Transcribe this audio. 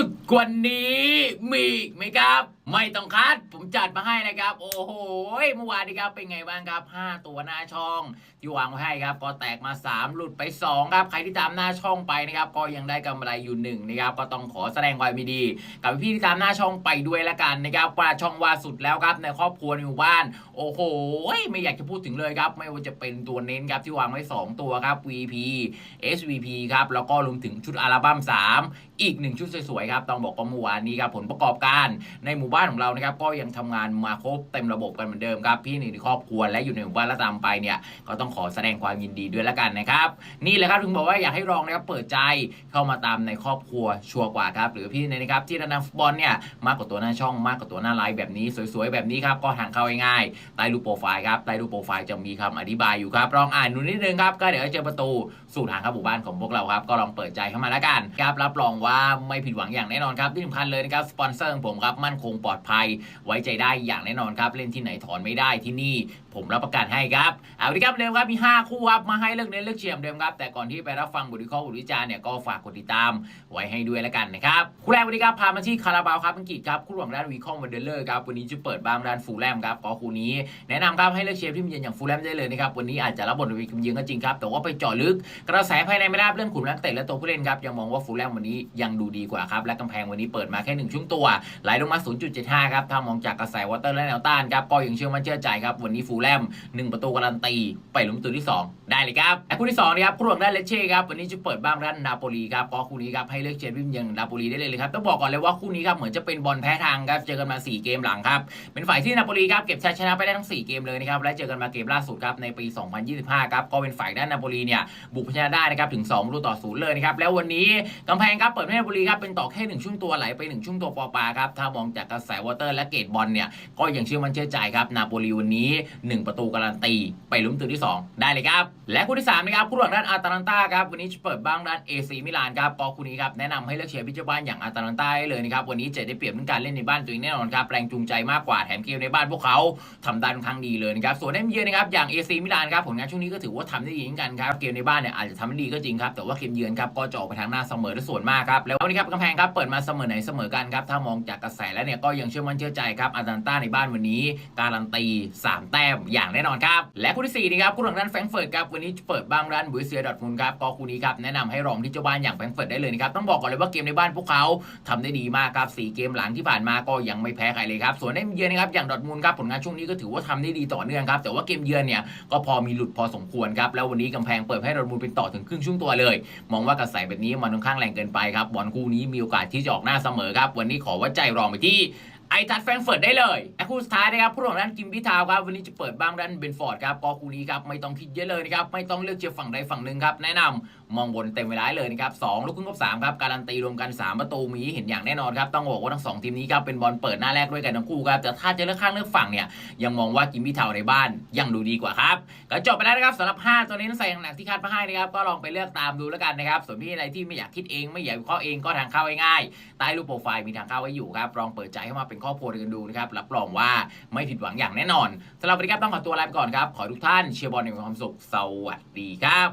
สุดกว่านี้มีไหมครับ ไม่ต้องคัด ผมจัดมาให้นะครับ โอ้โหเมื่อวานนี้ครับเป็นไงบ้างครับ 5 ตัวหน้าช่องที่วางไว้ให้ครับ ก็แตกมา 3 หลุดไป 2 ครับ ใครที่ตามหน้าช่องไปนะครับ ก็ยังได้กำไรอยู่1นะครับ ก็ต้องขอแสดงความยินดีกับพี่ที่ตามหน้าช่องไปด้วยละกันนะครับว่าช่องว่าสุดแล้วครับในครอบครัวในหมู่บ้าน โอ้โหไม่อยากจะพูดถึงเลยครับ ไม่ว่าจะเป็นตัวเน้นครับที่วางไว้ 2 ตัวครับ VP SVP ครับแล้วก็รวมถึงชุดอัลบั้ม3 อีกหนึ่งชุดสวยๆครับต้องบอกว่าเมื่อวานนี้ครับผลประกอบการในหมู่บ้านานของเรานะครับก็ยังทำงานมาครบเต็มระบบกันเหมือนเดิมครับพี่หนึ่งในครอบครัวและอยู่ในหมู่บ้านและตามไปเนี่ยก็ต้องขอแสดงความยินดีด้วยละกันนะครับ นี่แหละครับถึงบอกว่าอยากให้ลองนะครับเปิดใจเข้ามาตามในครอบครัวชัวร์กว่าครับหรือพี่นะครับที่ระดับฟุตบอลเนี่ยมากกว่าตัวหน้าช่องมากกว่าตัวหน้าไลน์แบบนี้สวยๆแบบนี้ครับก็ทางเข้าง่ายๆใต้รูปโปรไฟล์ครับใต้รูปโปรไฟล์จะมีคำอธิบายอยู่ครับลองอ่านดูนิดนึงครับก็เดี๋ยวจะเจอประตูสู่ทางเข้าหมู่บ้านของพวกเราครับก็ลองเปิดใจเข้ามาล้วกันครับรับรองว่าไม่ผิดหวังอย่างแน่นอนครับที่สำคัญเลยนะครับสปอนเซอร์ของผมครับมั่นคงปลอดภัย ไว้ใจได้อย่างแน่นอนครับเล่นที่ไหนถอนไม่ได้ที่นี่ ผมรับประกันให้ครับเอาละครับเดิมครับมี 5 คู่ครับมาให้เลือกเน้นเลือกเชียร์เหมือนเดิมครับแต่ก่อนที่ไปรับฟังบทวิเคราะห์บทวิจารณ์เนี่ยก็ฝากกดติดตามไว้ให้ด้วยแล้วกันนะครับคู่แรกวันนี้ครับพามาที่คาราบาวครับอังกฤษครับคู่หลังด้านวีคอมวันเดอร์เลอร์ครับวันนี้จะเปิดบ้านด้านฟูลแลมครับก็คู่นี้แนะนำครับให้เลือกเชียร์ที่มีเยือนอย่างฟูลแลมได้เลยนะครับวันนี้อาจจะรับบทเป็นเยือนก็จริงครับแต่ว่าไปเจาะลึกกระแสภายในไม่ได้เรื่องขุมนักเตะและตัวผู้เล่นครับยังมองว่าฟูลแลมวันนี้ยังดูดีกว่าครับและกำแพงวันนี้เปิดมาแค่หนึ่งช่วงตัวไหลลงมา0.75 ครับถ้ามองจากกระแสวอเตอร์และแนวต้านครับก็ยังเชื่อมั่นเชื่อใจครับ วันนี้ฟูลแลมหนึ่งประตูการันตี ไปลุ้นประตูที่ 2 ได้เลยครับและคู่ที่2นะครับคู่หลังด้านเลเช่ครับวันนี้จะเปิดบ้านด้านนาโปลีครับก็คู่นี้ครับให้เลือกเชียร์วิมยังนาโปลีได้เลยครับต้องบอกก่อนเลยว่าคู่นี้ครับเหมือนจะเป็นบอลแพ้ทางครับเจอกันมา 4 เกมหลังครับเป็นฝ่ายที่นาโปลีครับเก็บชัยชนะไปได้ทั้ง 4 เกมเลยนะครับและเจอกันมาเกมล่าสุดครับในปี 2025 ครับก็เป็นฝ่ายด้านนาโปลีเนี่ยบุกชนะได้นะครับถึง2ประตูต่อศูนย์เลยนะครับแล้ววันนี้กำแพงครับเปิดให้นาโปลีครับเป็นต่อแค่หนึ่งช่วงตัวไหลไปหนึ่งช่วงตัวปอปาครับถ้ามองจากกระแสวอเตอร์และเกตบอลเนี่ยก็ยังเชื่อมั่นเชื่อใจครับนาโปลีวันนี้ 1 ประตูการันตีไปลุ้นตัวที่ 2 ได้เลยครับ และคู่ที่3นะครับคู่หลังด้านอาตาลันตาครับวันนี้จะเปิดบ้างด้านเอซีมิลานครับก็คู่นี้ครับแนะนำให้เลือกเชียร์พิจบ้านอย่างอาตาลันตาได้เลยนะครับวันนี้จะได้เปรียบเรื่องการเล่นในบ้านตัวเองแน่นอนครับแรงจูงใจมากกว่าแถมเกมในบ้านพวกเขาทำได้ค่อนข้างดีเลยนะครับส่วนในเยือนนะครับอย่างเอซีมิลานครับผลงานช่วงนี้ก็ถือว่าทำได้ดีเหมือนกันครับเกมในบ้านเนี่ยอาจจะทำได้ดีก็จริงครับแต่ว่าเกมเยือนครับก็จะออกไปทางหน้าเสมอและส่วนมากครับแล้ววันนี้ครับกำแพงครับเปิดมาเสมอไหนเสมอกันครับถ้ามองจากกระแสแล้วเนี่ยก็ยังเชื่อมั่นเชื่อใจครับอาตาลันตาในบ้านวันนี้การันตีสามแต้มอย่างแน่นอนครับ และคู่ที่สี่นะครับคู่หลังด้านแฟรงเฟิร์ตครับวันนี้เปิดบ้างด้านบุยเซียดอทมุนครับก็คู่นี้ครับแนะนำให้รองที่เจ้าบ้านอย่างแฟรงเฟิร์ตได้เลยนะครับต้องบอกก่อนเลยว่าเกมในบ้านพวกเขาทำได้ดีมากครับสี่เกมหลังที่ผ่านมาก็ยังไม่แพ้ใครเลยครับส่วนในเยือนนะครับอย่างดอทมุนครับผลงานช่วงนี้ก็ถือว่าทำได้ดีต่อเนื่องครับแต่ว่าเกมเยือนเนี่ยก็พอมีหลุดพอสมควรครับแล้ววันนี้กำแพงเปิดให้ดอทมุนเป็นต่อถึงครึ่งช่วงตัวเลย มองว่ากระแสแบบนี้มันค่อนข้างแรงเกินไปครับบอลคู่นี้มีโอกาสที่จะออกหน้าเสมอครับวันนี้ขอว่าใจรองไปที่ ไอทัดแฟรงเฟิร์ตได้เลยไอคู่สุดท้ายนะครับผู้หลงด้านกิมพิทาวครับวันนี้จะเปิดบ้างด้านเบนฟอร์ดครับกอคู่นี้ครับไม่ต้องคิดเยอะเลยนะครับไม่ต้องเลือกเชียร์ฝั่งใดฝั่งหนึ่งครับแนะนำ มองบนเต็มเวลาเลยนะครับสองลูกครึ่งกับสามครับการันตีรวมกัน 3 ประตูมีเห็นอย่างแน่นอนครับต้องบอกว่าทั้งสองทีมนี้ครับเป็นบอลเปิดหน้าแรกด้วยกันทั้งคู่ครับแต่ถ้าจะเลือกข้างเลือกฝั่งเนี่ยยังมองว่ากิมพิทาในบ้านยังดูดีกว่าครับก็จบไปแล้วนะครับสำหรับ 5 ตัวนี้ใส่หนักที่คาดมาให้นะครับก็ลองไปเลือกตามดูแล้วกันนะครับส่วนพี่อะไรที่ไม่อยากคิดเองไม่อยากวิเคราะห์เองก็ทางเข้าง่ายๆใต้รูปโปรไฟล์มีทางเข้าไว้อยู่ครับลองเปิดใจเข้มาเป็นครอบครัวกันดูนะครับรับรองว่าไม่ผิดหวังอย่างแน่นอนสำหรับวันนี้ครับต้องขอตัวลาไปก่อนครับขอทุกท่านเชียร์บอลในความสุขสวัสดีครับ